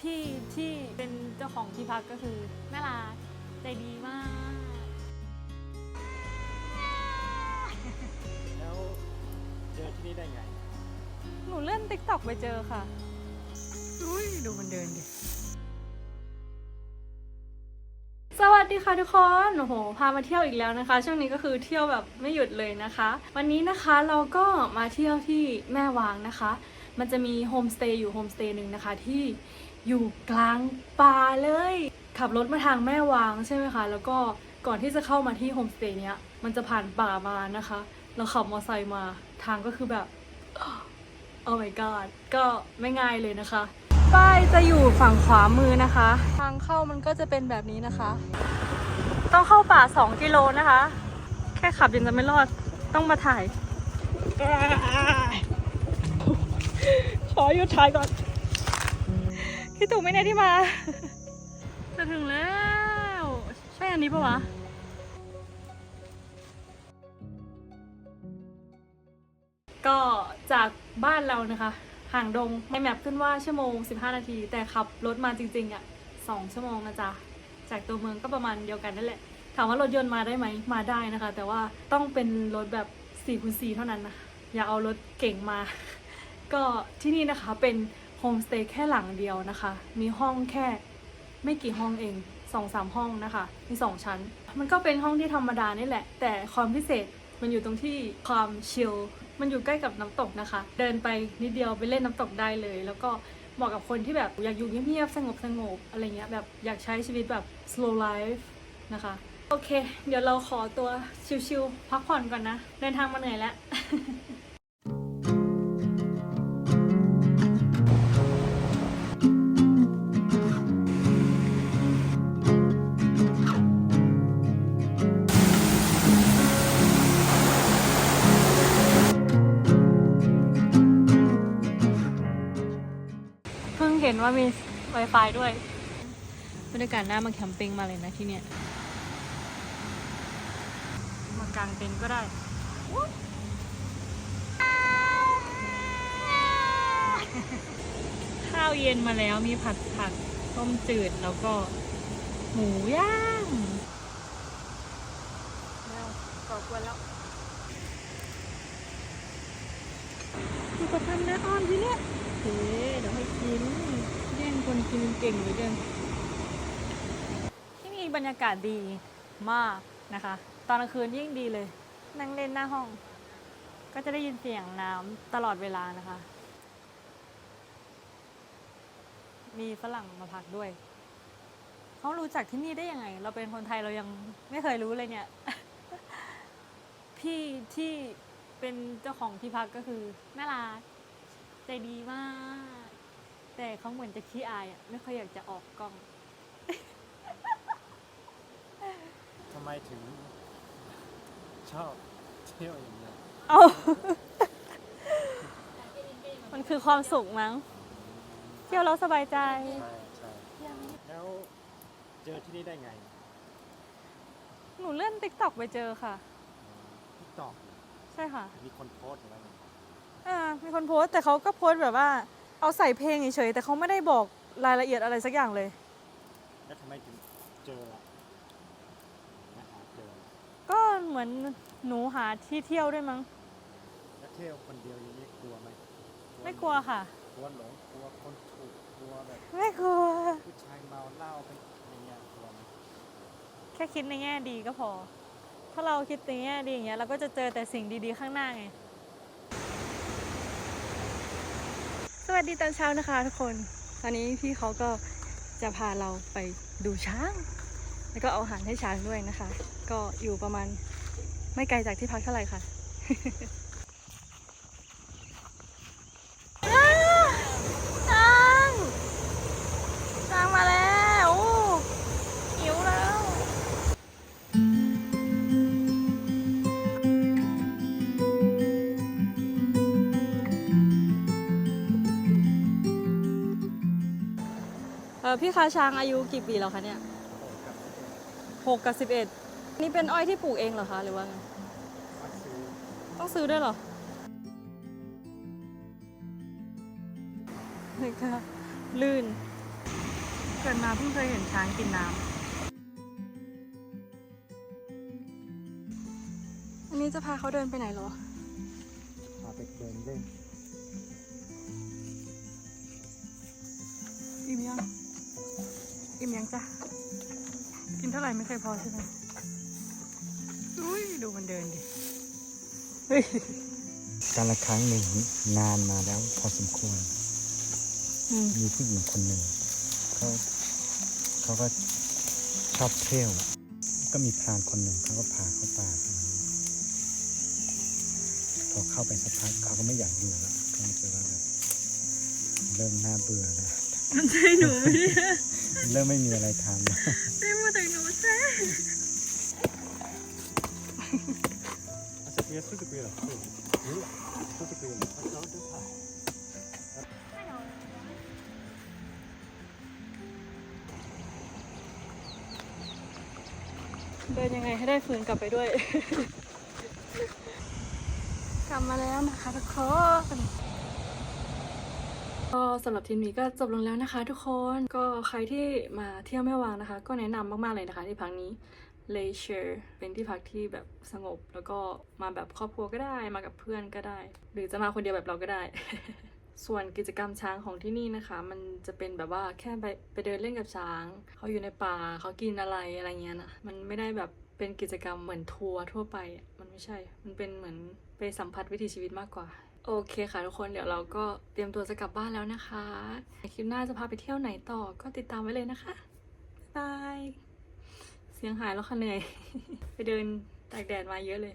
พี่ที่เป็นเจ้าของที่พักก็คือน่ารักใจดีมาก แล้วเจอที่นี่ได้ไง หนูเล่นติ๊กต็อกไปเจอค่ะอุ้ยดูมันเดินดิ สวัสดีค่ะทุกคน โอ้โห พามาเที่ยวอีกแล้วนะคะ ช่วงนี้ก็คือเที่ยวแบบไม่หยุดเลยนะคะ วันนี้นะคะเราก็มาเที่ยวที่แม่วางนะคะ มันจะมีโฮมสเตย์อยู่โฮมสเตย์หนึ่งนะคะที่อยู่กลางป่าเลย ขับรถมาทางแม่วางใช่ไหมคะ แล้วก็ก่อนที่จะเข้ามาที่โฮมสเตย์เนี้ยมันจะผ่านป่ามานะคะ เราขับมอเตอร์ไซค์มาทางก็คือแบบโอ้ my god ก็ไม่ง่ายเลยนะคะ ป้ายจะอยู่ฝั่งขวามือนะคะ ทางเข้ามันก็จะเป็นแบบนี้นะคะ ต้องเข้าป่า 2 กิโลนะคะ แค่ขับยังจะไม่รอดต้องมาถ่าย ขอหยุดถ่ายก่อนคิดถูกไหมเนี่ยที่มา จะถึงแล้ว ใช่อันนี้ปะวะก็จากบ้านเรานะคะ ห่างดงในแมปขึ้นว่าชั่วโมง 15 นาที แต่ขับรถมาจริงๆอะ 2 ชั่วโมงนะจ๊ะ จากตัวเมืองก็ประมาณเดียวกันนั่นแหละ ถามว่ารถยนต์มาได้ไหม มาได้นะคะ แต่ว่าต้องเป็นรถแบบ4คูณ4เท่านั้นนะ อย่าเอารถเก่งมา ก็ที่นี่นะคะเป็นโฮมสเตย์แค่หลังเดียวนะคะ มีห้องแค่ไม่กี่ห้องเองสองสามห้องนะคะ มีสองชั้น มันก็เป็นห้องที่ธรรมดานี่แหละ แต่ความพิเศษมันอยู่ตรงที่ความชิล มันอยู่ใกล้กับน้ำตกนะคะ เดินไปนิดเดียวไปเล่นน้ำตกได้เลย แล้วก็เหมาะกับคนที่แบบอยากอยู่เงียบๆสงบสงบๆอะไรเงี้ยแบบอยากใช้ชีวิตแบบ slow life นะคะ โอเค เดี๋ยวเราขอตัวชิลๆพักผ่อนก่อนนะ เดินทางมาเหนื่อยแล้ว ห็นว่ามี Wi-Fi ด้วยบรรยากาศหน้ามาแคมปิ้งมาเลยนะที่เนี่ยมากางเต็นท์ก็ได้ข้าวเย็นมาแล้วมีผัดผักต้มจืดแล้วก็หมูย่างแล้วก่อกวนแล้วมีประทันนะอ้อนที่เนี่ย เฮ้เดี๋ยวให้กินแย่งคนกินเก่งเหลือเกินที่นี่บรรยากาศดีมากนะคะ ตอนกลางคืนยิ่งดีเลย นั่งเล่นหน้าห้อง ก็จะได้ยินเสียงน้ำตลอดเวลานะคะ มีฝรั่งมาพักด้วย เขารู้จักที่นี่ได้ยังไง เราเป็นคนไทยเรายังไม่เคยรู้เลยเนี่ย พี่ที่เป็นเจ้าของที่พักก็คือน่ารัก ใจดีมาก แต่เขาเหมือนจะขี้อายอะไม่ค่อยอยากจะออกกล้อง ทำไมถึง ชอบเที่ยวอย่างเงี้ยเอา มันคือความสุขมั้ง เที่ยวแล้วสบายใจ ใช่ใช่แล้วเจอที่นี่ได้ไงหนูเล่นติ๊กต็อกไปเจอค่ะ ทิกตอกใช่ค่ะ มีคนโพสต์อยู่แล้วนี่อ่ามี คนโพสต์แต่เขาก็โพสต์แบบว่า เอาใส่เพลงเฉยๆแต่เขาไม่ได้บอกรายละเอียดอะไรสักอย่างเลย แล้วทำไมถึงเจอล่ะมาหาเจอก็เหมือนหนูหาที่เที่ยวด้วยมั้งแล้วเที่ยวคนเดียวอย่างนี้กลัวไหมไม่กลัวค่ะ กลัวหลงกลัวคนถูกกลัวแบบไม่กลัว ผู้ชายเมาเหล้าไปอย่างเงี้ยกลัวไหมแค่คิดในแง่ดีก็พอ ถ้าเราคิดในแง่ดีอย่างเงี้ยเราก็จะเจอแต่สิ่งดีๆข้างหน้าไง ส วัสดีตอนเช้านะคะทุกคน ตอนนี้พี่เขาก็จะพาเราไปดูช้าง แล้วก็เอาอาหารให้ช้างด้วยนะคะ ก็อยู่ประมาณไม่ไกลจากที่พักเท่าไหร่ค่ะ เออพี่คะช้างอายุกี่ปีแล้วคะเนี่ยโอ้กับหกกับสิบเอ็ดนี่เป็นอ้อยที่ปลูกเองเหรอคะหรือว่าไงมาซื้อต้องซื้อด้วยเหรอนี่ค่ะลื่น เกิดมาเพิ่งเคยเห็นช้างกินน้ำอันนี้จะพาเขาเดินไปไหนเหรอพาไปเดินเล่น งจ้ะ กินเท่าไหร่ไม่เคยพอใช่ไหมอุ้ยดูมันเดินดิเฮ้ยการละครั้งหนึ่งนานมาแล้วพอสมควรอืมมีผู้หญิงคนหนึ่งเขาเขาก็ชอบเที่ยว ก็มีพรานคนหนึ่งเขาก็พาเข้าป่าไปพอเข้าไปสักพักเขาก็ไม่อยากอยู่แล้วเขารู้สึกว่าแบบเริ่มน่าเบื่อแล้ว มันใช่หนูไหมเนี่ยเริ่มไม่มีอะไรทำแล้วไม่มาถึงหนูใช่ Alltså, jag trodde på era film. Jo, jag trodde på era. Jag klarade det här. เดินยังไงให้ได้ฝืนกลับไปด้วย กลับมาแล้วนะคะทุกคน ก็สำหรับทีมนี้ก็จบลงแล้วนะคะ ทุกคนก็ใครที่มาเที่ยวแม่วางนะคะ ก็แนะนำมากๆเลยนะคะ ที่พักนี้เลเชอร์เป็นที่พักที่แบบสงบ แล้วก็มาแบบครอบครัวก็ได้มากับเพื่อนก็ได้ หรือจะมาคนเดียวแบบเราก็ได้ ส่วนกิจกรรมช้างของที่นี่นะคะ มันจะเป็นแบบว่าแค่ไปไปเดินเล่นกับช้าง เขาอยู่ในป่าเขากินอะไรอะไรเงี้ยนะมันไม่ได้แบบเป็นกิจกรรมเหมือนทัวร์ทั่วไป มันไม่ใช่ มันเป็นเหมือนไปสัมผัสวิถีชีวิตมากกว่า โอเคค่ะทุกคนเดี๋ยวเราก็เตรียมตัวจะกลับบ้านแล้วนะคะในคลิปหน้าจะพาไปเที่ยวไหนต่อก็ติดตามไว้เลยนะคะบายบายเสียงหายแล้วค่ะเหนื่อย ไปเดินตากแดดมาเยอะเลย